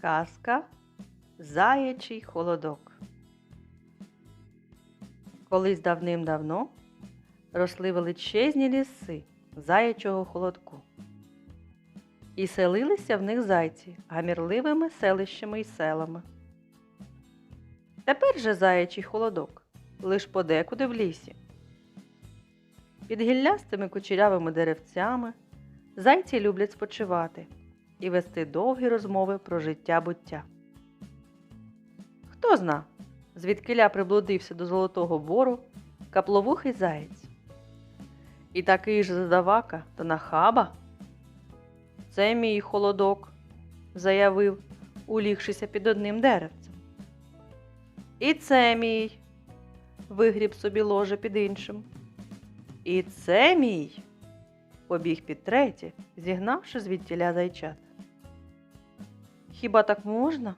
Казка Заячий холодок. Колись давним-давно росли величезні ліси заячого холодку. І селилися в них зайці гамірливими селищами й селами. Тепер же заячий холодок лиш подекуди в лісі. Під гіллястими кучерявими деревцями зайці люблять спочивати і вести довгі розмови про життя буття. Хто зна, звідкиля приблудився до Золотого Бору капловухий заєць. І такий же задавака та нахаба. Це мій холодок, заявив, улігшися під одним деревцем. І це мій, вигріб собі ложе під іншим. І це мій, побіг під третє, зігнавши звідтіля зайчат. Хіба так можна?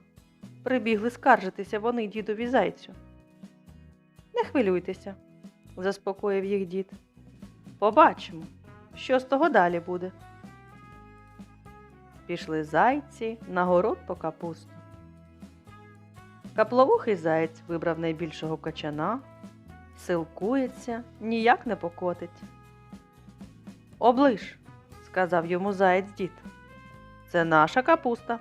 Прибігли скаржитися вони дідові зайцю. Не хвилюйтеся, заспокоїв їх дід. Побачимо, що з того далі буде. Пішли зайці на город по капусту. Капловухий заєць вибрав найбільшого качана, силкується, ніяк не покотить. Оближ, сказав йому заєць дід. Це наша капуста.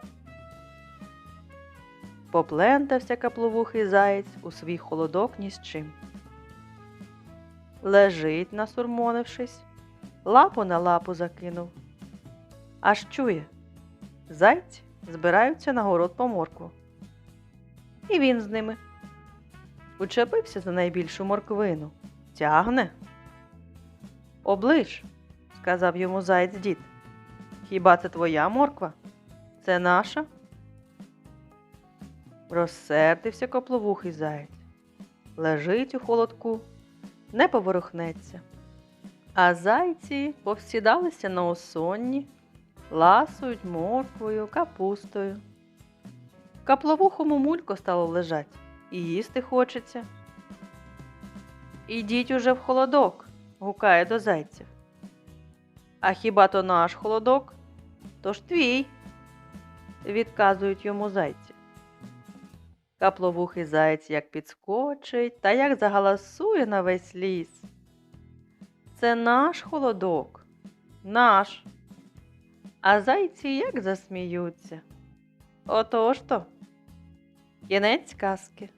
Поплентався капловухий заєць у свій холодок ні з чим. Лежить, насурмонившись, лапу на лапу закинув. Аж чує, зайці збираються на город по моркву. І він з ними. Учепився за найбільшу морквину. Тягне. Оближ, сказав йому заєць дід. Хіба це твоя морква? Це наша? Розсердився копловухий заєць. Лежить у холодку, не поворухнеться. А зайці повсідалися на осонні, ласують морквою, капустою. Капловухому мулько стало лежать і їсти хочеться. Ідіть уже в холодок, гукає до зайців. А хіба то наш холодок? То ж твій, відказують йому зайці. Капловухий заєць як підскочить та як загаласує на весь ліс. Це наш холодок, наш. А зайці як засміються. Отож то. Кінець казки.